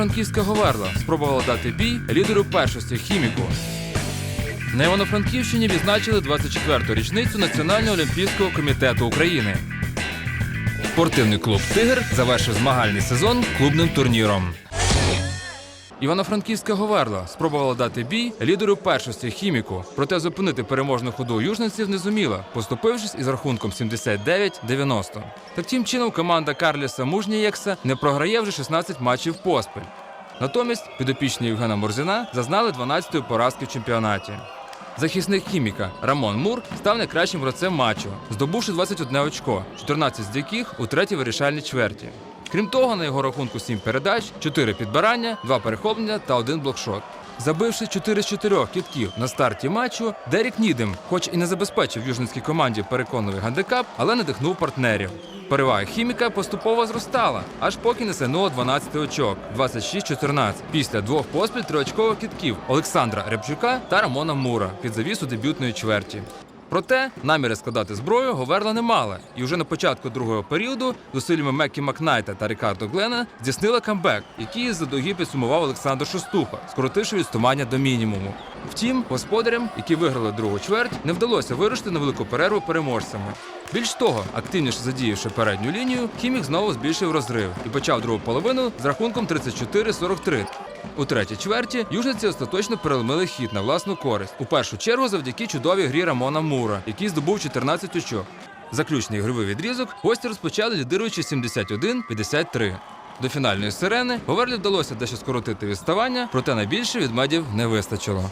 Івано-Франківська Говерла спробувала дати бій лідеру першості хіміку. На Івано-Франківщині відзначили 24-ту річницю Національного олімпійського комітету України. Спортивний клуб Тигр завершив змагальний сезон клубним турніром. Івано-Франківська Говерла спробувала дати бій лідеру першості хіміку, проте зупинити переможну ходу южниців не зуміла, поступившись із рахунком 79-90. Таким чином команда Карліса Мужнієкса не програє вже 16 матчів поспіль. Натомість підопічні Євгена Мурзіна зазнали 12-ї поразки в чемпіонаті. Захисник хіміка Рамон Мур став найкращим гравцем матчу, здобувши 21 очко, 14 з яких у третій вирішальній чверті. Крім того, на його рахунку 7 передач, 4 підбирання, 2 перехоплення та 1 блокшот. Забивши 4 з 4 кітків на старті матчу, Дерік Нідем, хоч і не забезпечив южницькій команді переконливий гандикап, але надихнув партнерів. Перевага хіміка поступово зростала, аж поки не сягнула 12 очок 26-14 після двох поспіль триочкових кітків Олександра Рябчука та Рамона Мура під завісу дебютної чверті. Проте наміри складати зброю Говерла не мала, і вже на початку другого періоду зусиллями Меккі Макнайта та Рікардо Глена здійснила камбек, який задовгі підсумував Олександр Шостуха, скоротивши відступання до мінімуму. Втім, господарям, які виграли другу чверть, не вдалося вирушити на велику перерву переможцями. Більш того, активніше задіявши передню лінію, хімік знову збільшив розрив і почав другу половину з рахунком 34-43. У третій чверті южниці остаточно переломили хід на власну користь. У першу чергу завдяки чудовій грі Рамона Мура, який здобув 14 очок. Заключний ігровий відрізок гості розпочали лідируючи 71-53. До фінальної сирени Говерлі вдалося дещо скоротити відставання, проте найбільше від медів не вистачило.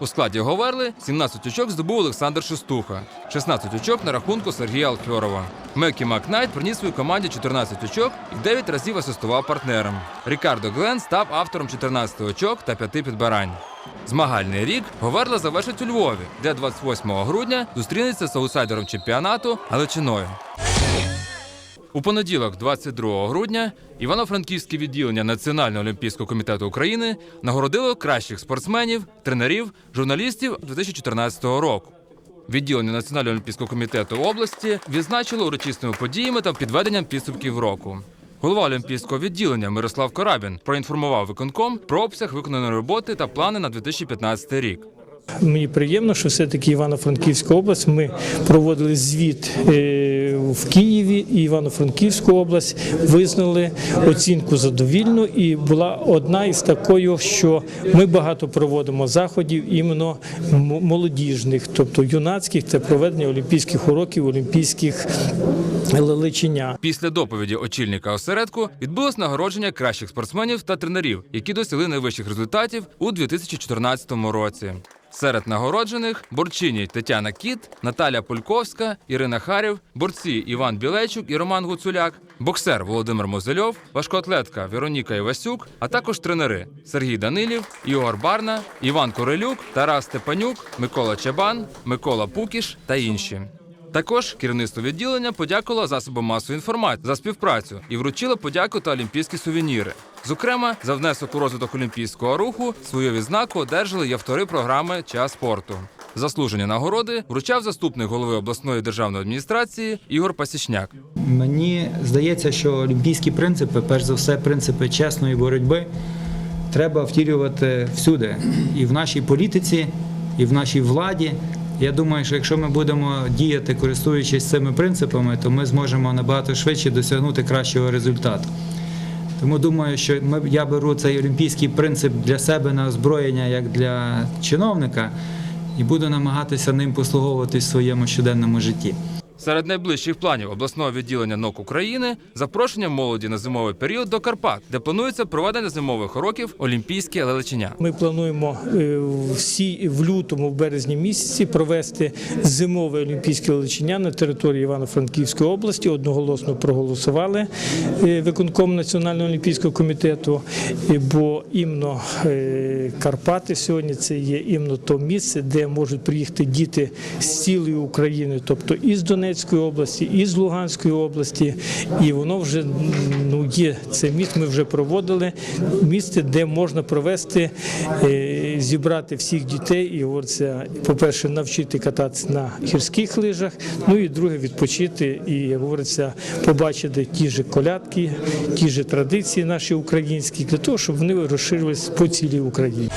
У складі Говерли 17 очок здобув Олександр Шестуха, 16 очок на рахунку Сергія Алфьорова. Мекі Макнайт приніс своїй команді 14 очок і 9 разів асистував партнерам. Рікардо Глен став автором 14 очок та 5 підбирань. Змагальний рік Говерла завершить у Львові, де 28 грудня зустрінеться з аутсайдером чемпіонату Галичиною. У понеділок, 22 грудня, Івано-Франківське відділення Національного олімпійського комітету України нагородило кращих спортсменів, тренерів, журналістів 2014 року. Відділення Національного олімпійського комітету області відзначило урочисними подіями та підведенням підсумків року. Голова олімпійського відділення Мирослав Корабін проінформував виконком про обсяг виконаної роботи та плани на 2015 рік. Мені приємно, що все-таки Івано-Франківська область. Ми проводили звіт е, в Києві і Івано-Франківську область визнали оцінку задовільну, і була одна із такою, що ми багато проводимо заходів іменно молодіжних, тобто юнацьких, це проведення олімпійських уроків, олімпійських лелечення. Після доповіді очільника осередку відбулось нагородження кращих спортсменів та тренерів, які досягли найвищих результатів у 2014 році. Серед нагороджених борчині Тетяна Кіт, Наталя Польковська, Ірина Харів, борці Іван Білейчук і Роман Гуцуляк, боксер Володимир Мозельов, важкоатлетка Вероніка Івасюк, а також тренери Сергій Данилів, Ігор Барна, Іван Корелюк, Тарас Степанюк, Микола Чабан, Микола Пукіш та інші. Також керівництво відділення подякувало засобам масової інформації за співпрацю і вручило подяку та олімпійські сувеніри. Зокрема, за внесок у розвиток олімпійського руху свою відзнаку одержали й автори програми Час спорту. Заслужені нагороди вручав заступник голови обласної державної адміністрації Ігор Пасічняк. Мені здається, що олімпійські принципи, перш за все, принципи чесної боротьби, треба втілювати всюди. І в нашій політиці, і в нашій владі. Я думаю, що якщо ми будемо діяти, користуючись цими принципами, то ми зможемо набагато швидше досягнути кращого результату. Тому думаю, що ми, я беру цей олімпійський принцип для себе на озброєння як для чиновника і буду намагатися ним послуговуватись в своєму щоденному житті. Серед найближчих планів обласного відділення НОК України запрошення молоді на зимовий період до Карпат, де планується проведення зимових уроків Олімпійське лелечення. Ми плануємо е, всі в лютому, в березні місяці провести зимове олімпійське лечення на території Івано-Франківської області. Одноголосно проголосували е, виконком Національного олімпійського комітету, бо іменно е, Карпати сьогодні це є іменно то місце, де можуть приїхати діти з цілої України, тобто і з Донецька. Донецької області, і з Луганської області, і воно вже ну, є це місце. Ми вже проводили місце, де можна провести, е, зібрати всіх дітей і говориться, по-перше, навчити кататися на гірських лижах. Ну і друге відпочити і як говориться, побачити ті ж колядки, ті ж традиції наші українські, для того, щоб вони розширились по цілій Україні.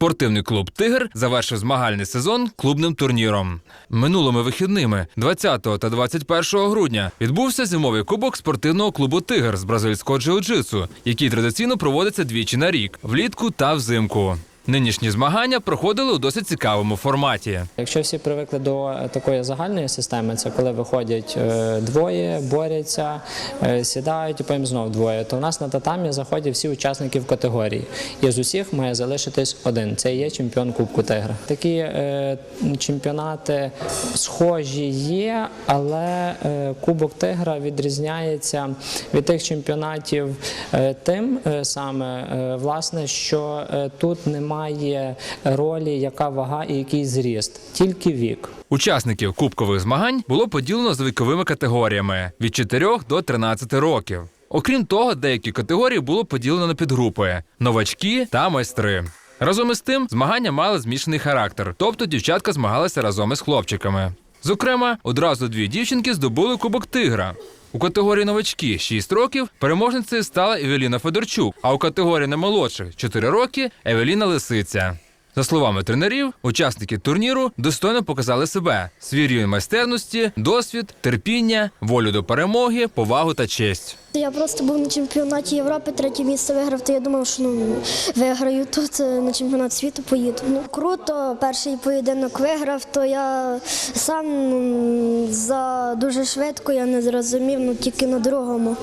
Спортивний клуб Тигр завершив змагальний сезон клубним турніром. Минулими вихідними, 20 та 21 грудня, відбувся зимовий кубок спортивного клубу Тигр з бразильського джиу-джитсу, який традиційно проводиться двічі на рік влітку та взимку. Нинішні змагання проходили у досить цікавому форматі. Якщо всі привикли до е, такої загальної системи, це коли виходять е, двоє, борються, е, сідають і потім знов двоє, то у нас на татамі заходять всі учасники в категорії. І з усіх має залишитись один. Це і є чемпіон Кубку Тигра. Такі чемпіонати схожі є, але Кубок Тигра відрізняється від тих чемпіонатів тим саме, власне, що тут немає ролі, яка вага і який зріст, тільки вік. Учасників кубкових змагань було поділено за віковими категоріями від 4 до 13 років. Окрім того, деякі категорії було поділено на підгрупи новачки та майстри. Разом із тим, змагання мали змішаний характер, тобто дівчатка змагалися разом із хлопчиками. Зокрема, одразу дві дівчинки здобули кубок тигра. У категорії новачки 6 років переможницею стала Евеліна Федорчук, а у категорії наймолодших 4 роки Евеліна Лисиця. За словами тренерів, учасники турніру достойно показали себе, свій рівень майстерності, досвід, терпіння, волю до перемоги, повагу та честь. Я просто був на чемпіонаті Європи, третє місце виграв, то я думав, що ну, виграю тут на чемпіонат світу поїду. Ну круто, перший поєдинок виграв, то я сам за дуже швидко я не зрозумів, ну тільки на другому.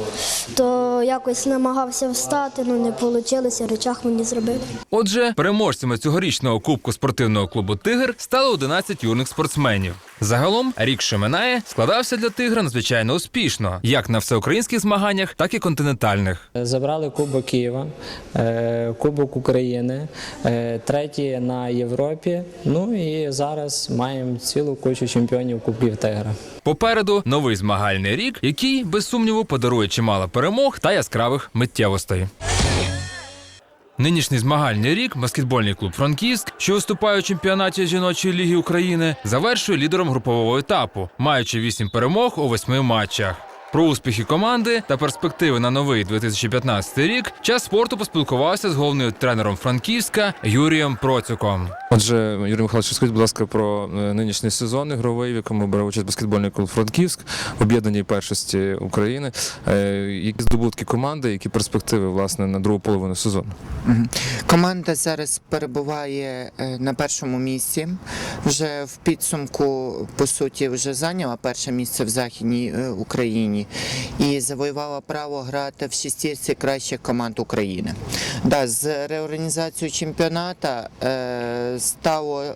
То якось намагався встати, ну не вийшло, речах мені зробили. Отже, переможцями цьогорічного кубку спортивного клубу Тигр стало 11 юних спортсменів. Загалом рік, що минає, складався для тигра надзвичайно успішно, як на всеукраїнських змаганнях, так і континентальних. Забрали Кубок Києва, е, Кубок України, е, третій на Європі. Ну і зараз маємо цілу кучу чемпіонів Кубків Тигра. Попереду новий змагальний рік, який без сумніву подарує чимало перемог та яскравих миттєвостей. Нинішній змагальний рік баскетбольний клуб Франківськ, що виступає у чемпіонаті жіночої ліги України, завершує лідером групового етапу, маючи 8 перемог у 8 матчах. Про успіхи команди та перспективи на новий 2015 рік час спорту поспілкувався з головним тренером Франківська Юрієм Процюком. Отже, Юрій Михайлович, розкажіть, будь ласка, про е, нинішній сезон ігровий, в якому бере участь баскетбольний клуб Франківськ в об'єднаній першості України. Е, Які здобутки команди, які перспективи власне на другу половину сезону? Команда зараз перебуває е, на першому місці. Вже в підсумку, по суті, вже зайняла перше місце в Західній е, Україні і завоювала право грати в шістірці кращих команд України. Да, з реорганізацією чемпіоната е, стало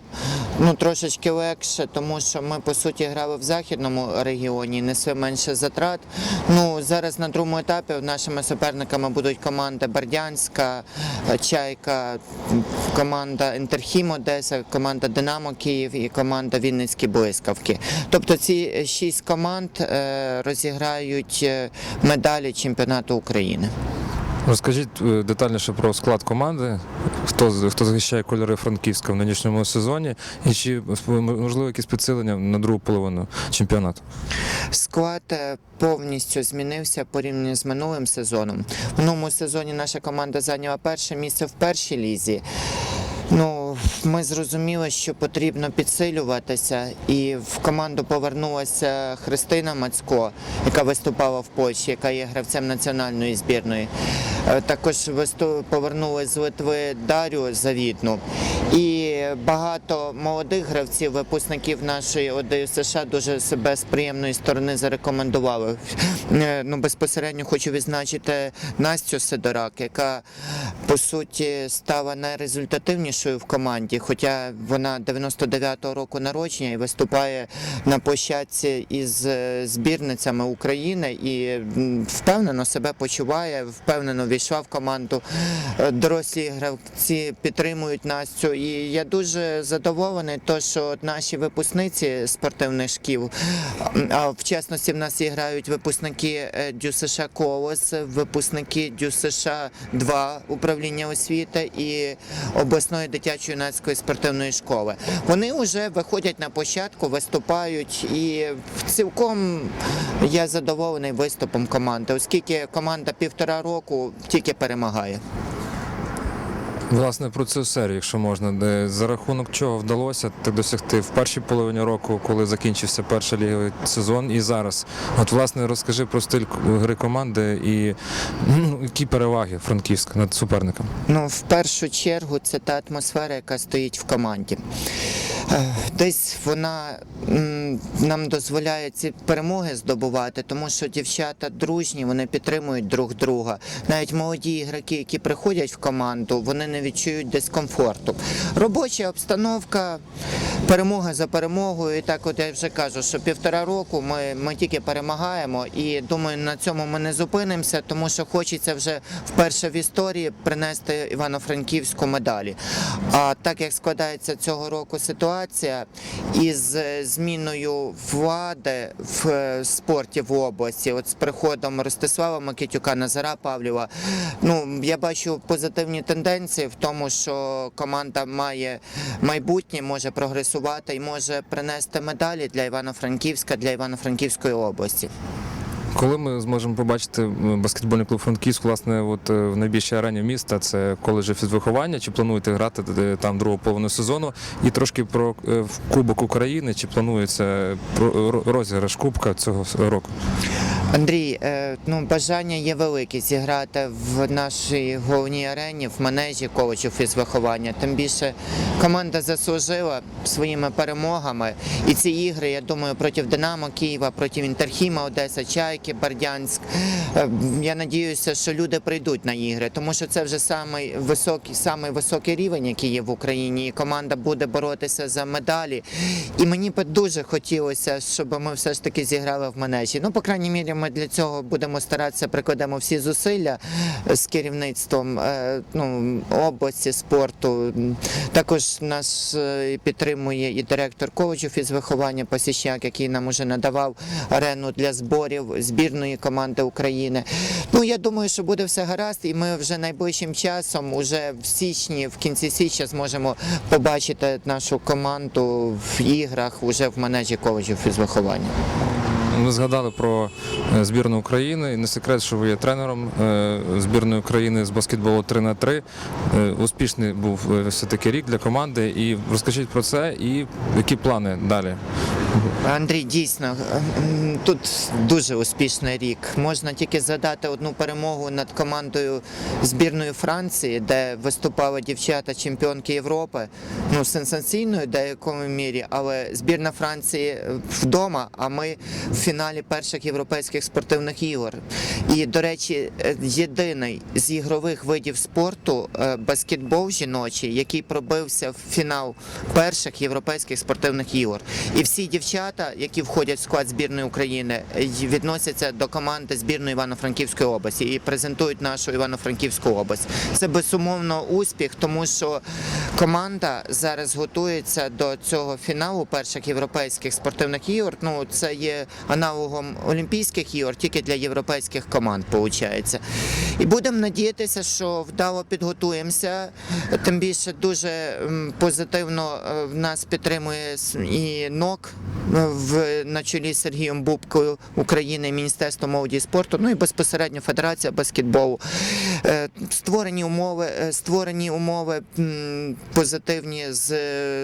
ну, трошечки легше, тому що ми по суті грали в західному регіоні, несли менше затрат. Ну зараз на другому етапі нашими суперниками будуть команда Бердянська, Чайка, команда Інтерхім Одеса, команда Динамо Київ і команда Вінницькі Блискавки. Тобто ці шість команд е, розіграють е, медалі чемпіонату України. Розкажіть е, детальніше про склад команди, хто хто захищає кольори Франківська в нинішньому сезоні, і чи можливо якісь підсилення на другу половину чемпіонату? Склад е, повністю змінився порівняно з минулим сезоном. В минулому сезоні наша команда зайняла перше місце в першій лізі. Ну, ми зрозуміли, що потрібно підсилюватися, і в команду повернулася Христина Мацько, яка виступала в Польщі, яка є гравцем національної збірної. Е, Також повернулася з Литви Дарю Завітну. І багато молодих гравців, випускників нашої ОДЮ США дуже себе з приємної сторони зарекомендували. Е, Ну, безпосередньо хочу відзначити Настю Сидорак, яка по суті стала найрезультативнішою в команді, хоча вона 99-го року народження і виступає на площадці із е, збірницями України і впевнено себе почуває, впевнено війшла в команду. Е, Дорослі гравці підтримують Настю. І я дуже задоволений, то що наші випускниці спортивних шкіл, в частності в нас і грають випускники е, ДЮСШ Колос, випускники ДЮСШ 2 управління освіти і обласної дитячо-юнацької спортивної школи. Вони вже виходять на площадку, виступають, і цілком я задоволений виступом команди, оскільки команда півтора року тільки перемагає. Власне, про цю серію, якщо можна, де за рахунок чого вдалося так досягти в першій половині року, коли закінчився перший ліговий сезон, і зараз. От, власне, розкажи про стиль гри команди і ну, які переваги Франківська над суперником. Ну, в першу чергу, це та атмосфера, яка стоїть в команді. Е, Десь вона нам дозволяє ці перемоги здобувати, тому що дівчата дружні, вони підтримують друг друга. Навіть молоді ігроки, які приходять в команду, вони не відчують дискомфорту. Робоча обстановка, перемога за перемогою. І так, от я вже кажу, що півтора року ми, ми тільки перемагаємо, і думаю, на цьому ми не зупинимося, тому що хочеться вже вперше в історії принести Івано-Франківську медалі. А так як складається цього року ситуація із е, зміною влади в е, спорті в області, от з приходом Ростислава Макітюка, Назара Павлєва, ну я бачу позитивні тенденції в тому, що команда має майбутнє, може прогресувати і може принести медалі для Івано-Франківська, для Івано-Франківської області. Коли ми зможемо побачити баскетбольний клуб Франківськ, власне, от е, в найбільшій арені міста, це коледжі фізвиховання, чи плануєте грати е, там другу половину сезону? І трошки про е, Кубок України, чи планується розіграш Кубка цього року? Андрій, е, ну бажання є велике зіграти в нашій головній арені в манежі коледжу фізвиховання. Тим більше команда заслужила своїми перемогами. І ці ігри, я думаю, проти Динамо Києва, проти Інтерхіма, Одеса, Чайки, Бердянськ. Е, Я надіюся, що люди прийдуть на ігри, тому що це вже самий високий, самий високий рівень, який є в Україні. І команда буде боротися за медалі. І мені би дуже хотілося, щоб ми все ж таки зіграли в манежі. Ну, по крайній мірі, ми для цього будемо старатися, прикладемо всі зусилля з керівництвом е, ну, області спорту. Також нас е, підтримує і директор коледжу фізвиховання Посічняк, який нам уже надавав арену для зборів збірної команди України. Ну я думаю, що буде все гаразд, і ми вже найближчим часом, уже в січні, в кінці січня, зможемо побачити нашу команду в іграх уже в манежі коледжу фізвиховання. Ми згадали про е, збірну України. Не секрет, що ви є тренером е, збірної України з баскетболу 3 на 3 Е, Успішний був все-таки рік для команди. І розкажіть про це і які плани далі. Андрій, дійсно, тут дуже успішний рік. Можна тільки згадати одну перемогу над командою збірної Франції, де виступали дівчата чемпіонки Європи. Ну, сенсаційною деякому мірі, але збірна Франції вдома, а ми в фіналі перших європейських спортивних ігор. І, до речі, е, єдиний з ігрових видів спорту е, баскетбол жіночий, який пробився в фінал перших європейських спортивних ігор. І всі дівчата, які входять в склад збірної України, е, відносяться до команди збірної Івано-Франківської області і презентують нашу Івано-Франківську область. Це безумовно успіх, тому що команда зараз готується до цього фіналу перших європейських спортивних ігор. Ну це є аналогом Олімпійських ігор, тільки для європейських команд, виходить. І будемо надіятися, що вдало підготуємося. Тим більше дуже позитивно е, в нас підтримує і НОК е, в на чолі з Сергієм Бубкою України, Міністерство молоді і спорту, ну і безпосередньо Федерація баскетболу. Е, Створені умови, створені умови позитивні з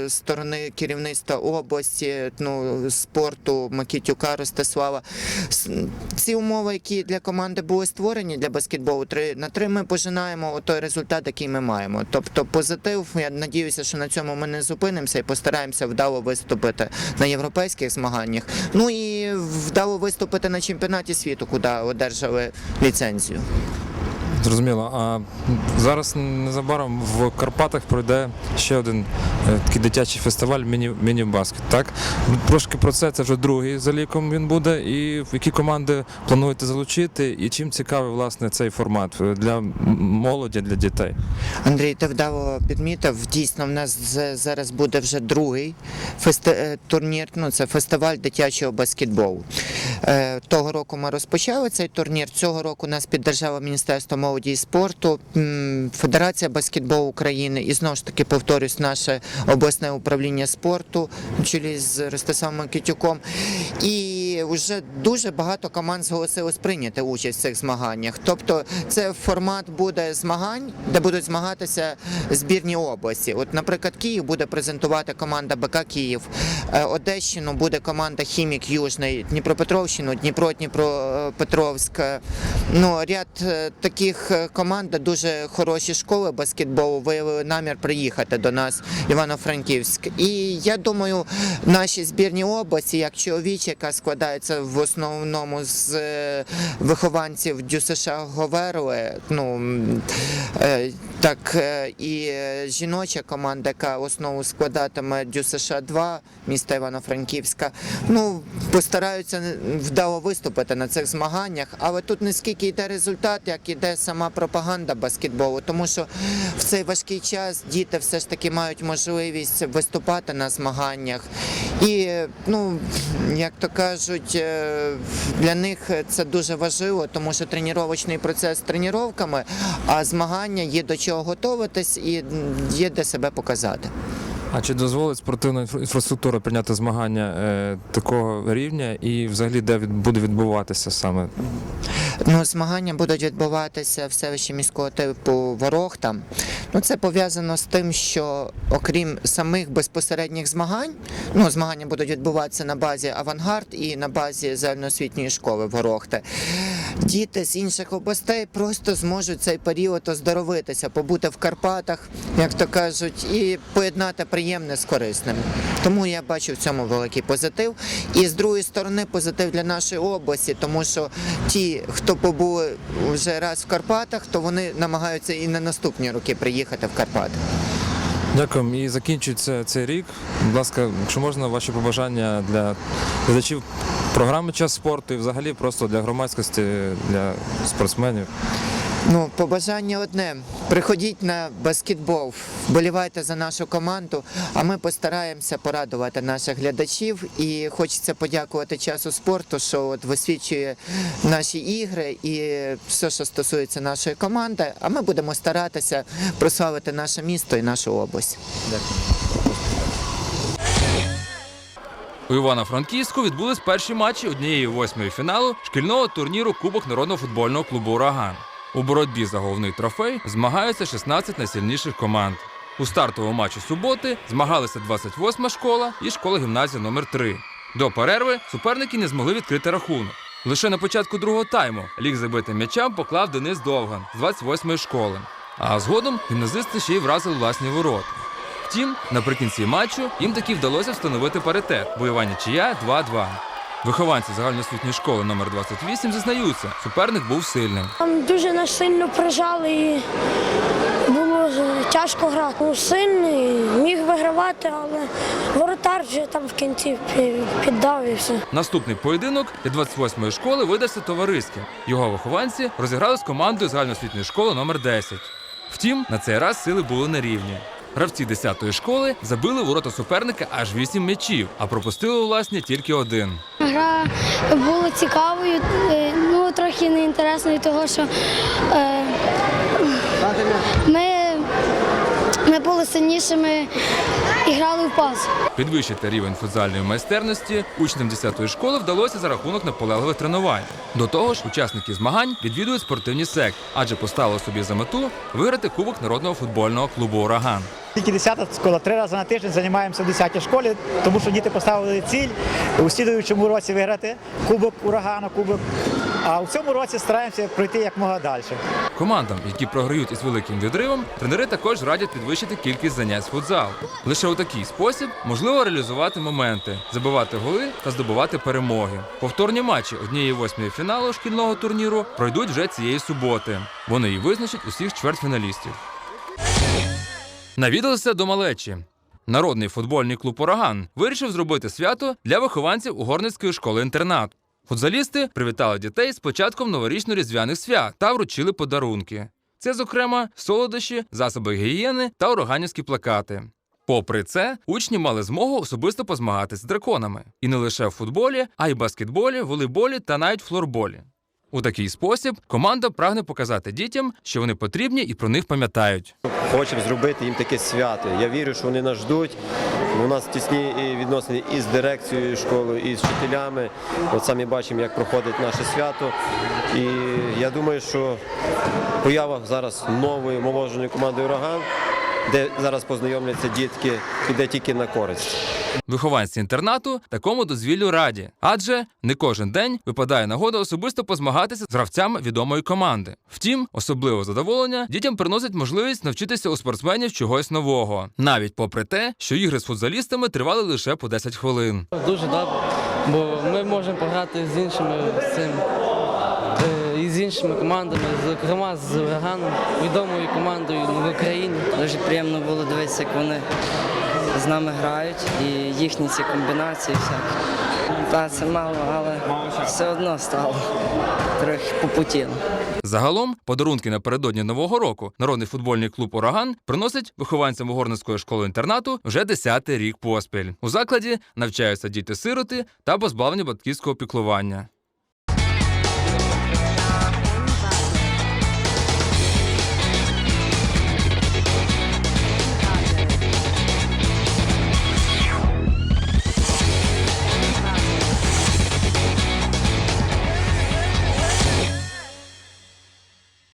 сторони керівництва області, ну спорту Макітюка Ростислава. слава Ці умови, які для команди були створені для баскетболу, три на три ми пожинаємо той результат, який ми маємо. Тобто позитив. Я надіюся, що на цьому ми не зупинимося і постараємося вдало виступити на європейських змаганнях. Ну і вдало виступити на чемпіонаті світу, куди одержали ліцензію. Зрозуміло. А зараз незабаром в Карпатах пройде ще один е, такий дитячий фестиваль міні, міні-баскет. Так? Трошки про це, це вже другий за ліком він буде. І в які команди плануєте залучити, і чим цікавий власне цей формат е, для молоді, для дітей? Андрій, ти вдало підмітив. Дійсно, в нас зараз буде вже другий фести... е, турнір. Ну, це фестиваль дитячого баскетболу. Того року ми розпочали цей турнір. Цього року нас піддержало Міністерство молоді і спорту, Федерація баскетболу України і знову ж таки повторюсь, наше обласне управління спорту чолі з Ростиславом Китюком. І вже дуже багато команд зголосилось прийняти участь в цих змаганнях. Тобто це формат буде змагань, де будуть змагатися збірні області. От, наприклад, Київ буде презентувати команда БК Київ, е, Одещину буде команда Хімік Южний, Дніпропетровщину, Дніпро, Дніпропетровськ. Ну, ряд е, таких е, команд, де дуже хороші школи баскетболу виявили намір приїхати до нас Івано-Франківськ. І я думаю, наші збірні області, як чоловічі, яка складається в основному з е, вихованців ДЮСШ Говерли, ну е, так е, і жіноча команда, яка основу складатиме ДЮСШ 2 міста Івано-Франківська, ну постараються вдало виступити на цих змаганнях, але тут не скільки йде результат, як іде сама пропаганда баскетболу, тому що в цей важкий час діти все ж таки мають можливість виступати на змаганнях. І ну як то кажуть, е, для них це дуже важливо, тому що тренувальний процес тренуваннями, а змагання є до чого готуватись і є де себе показати. А чи дозволить спортивна інфра- інфраструктура прийняти змагання е, такого рівня і взагалі де від, буде відбуватися саме? Ну, змагання будуть відбуватися в селищі міського типу Ворохта. Ну, це пов'язано з тим, що окрім самих безпосередніх змагань, ну, змагання будуть відбуватися на базі Авангард і на базі загальноосвітньої школи Ворохти. Діти з інших областей просто зможуть цей період оздоровитися, побути в Карпатах, як то кажуть, і поєднати приємне з корисним. Тому я бачу в цьому великий позитив. І з другої сторони, позитив для нашої області, тому що ті, хто побули вже раз в Карпатах, то вони намагаються і на наступні роки приїхати в Карпати. Дякую. І закінчується цей рік. Будь ласка, якщо можна, ваші побажання для глядачів програми Час спорту і взагалі просто для громадськості, для спортсменів. Ну, побажання одне: приходіть на баскетбол, вболівайте за нашу команду, а ми постараємося порадувати наших глядачів. І хочеться подякувати часу спорту, що от висвічує наші ігри і все, що стосується нашої команди. А ми будемо старатися прославити наше місто і нашу область. У Івано-Франківську відбулись перші матчі однієї восьмої фіналу шкільного турніру Кубок народного футбольного клубу Ураган. У боротьбі за головний трофей змагаються 16 найсильніших команд. У стартовому матчі суботи змагалися 28 школа і школа гімназія номер 3 До перерви суперники не змогли відкрити рахунок. Лише на початку другого тайму ліг забитим м'ячам поклав Денис Довган з 28-ї школи. А згодом гімназисти ще й вразили власні ворота. Втім, наприкінці матчу їм таки вдалося встановити паритет. Бойова нічия 2-2. Вихованці загальноосвітньої школи номер 28 зізнаються, суперник був сильним. Там дуже нас сильно прижали і було тяжко грати. Був сильний, міг вигравати, але воротар вже там в кінці піддав і все. Наступний поєдинок для 28-ї школи видався товариським. Його вихованці розіграли з командою загальноосвітньої школи номер 10. Втім, на цей раз сили були нерівні. Гравці 10-ї школи забили ворота суперника аж 8 м'ячів, а пропустили у власні тільки один. Гра була цікавою, е, ну трохи неінтересною, того що е, ми, були сильнішими і грали в пас. Підвищити рівень футзальної майстерності учням 10-ї школи вдалося за рахунок наполегливих тренувань. До того ж, учасники змагань відвідують спортивні секти, адже поставили собі за мету виграти кубок народного футбольного клубу Ураган. Тільки 10 школа. Три рази на тиждень займаємося в 10-й школі, тому що діти поставили ціль у слідуючому році виграти кубок урагану, кубок А в цьому році стараємося пройти як мога далі. Командам, які програють із великим відривом, тренери також радять підвищити кількість занять з футзалу. Лише у такий спосіб можливо реалізувати моменти, забивати голи та здобувати перемоги. Повторні матчі однієї восьмої фіналу шкільного турніру пройдуть вже цієї суботи. Вони і визначать усіх чвертьфіналістів. Навідалися до малечі. Народний футбольний клуб Ураган вирішив зробити свято для вихованців Угорницької школи інтернату. Футзалісти привітали дітей з початком новорічно-різдвяних свят та вручили подарунки. Це, зокрема, солодощі, засоби гігієни та ураганівські плакати. Попри це, учні мали змогу особисто позмагатися з драконами. І не лише в футболі, а й баскетболі, волейболі та навіть флорболі. У такий спосіб команда прагне показати дітям, що вони потрібні і про них пам'ятають. Хочемо зробити їм таке свято. Я вірю, що вони нас ждуть. У нас тісні відносини і з дирекцією школи, і з вчителями. От самі бачимо, як проходить наше свято. І я думаю, що поява зараз нової молодженої команди Ураган, де зараз познайомляться дітки, піде тільки на користь. Вихованці інтернату такому дозвіллю раді, адже не кожен день випадає нагода особисто позмагатися з гравцями відомої команди. Втім, особливе задоволення дітям приносить можливість навчитися у спортсменів чогось нового, навіть попри те, що ігри з футзалістами тривали лише по 10 хвилин. Дуже добре, бо ми можемо пограти з іншими цим, е, з іншими командами, зокрема з ураганом, відомою командою в Україні. Дуже приємно було дивитися, як вони з нами грають і їхні ці комбінації всякі. Та це мало, але все одно стало трохи попутіло. Загалом, подарунки напередодні нового року народний футбольний клуб Ураган приносить вихованцям Угорницької школи інтернату вже 10-й рік поспіль. У закладі навчаються діти-сироти та позбавлені батьківського піклування.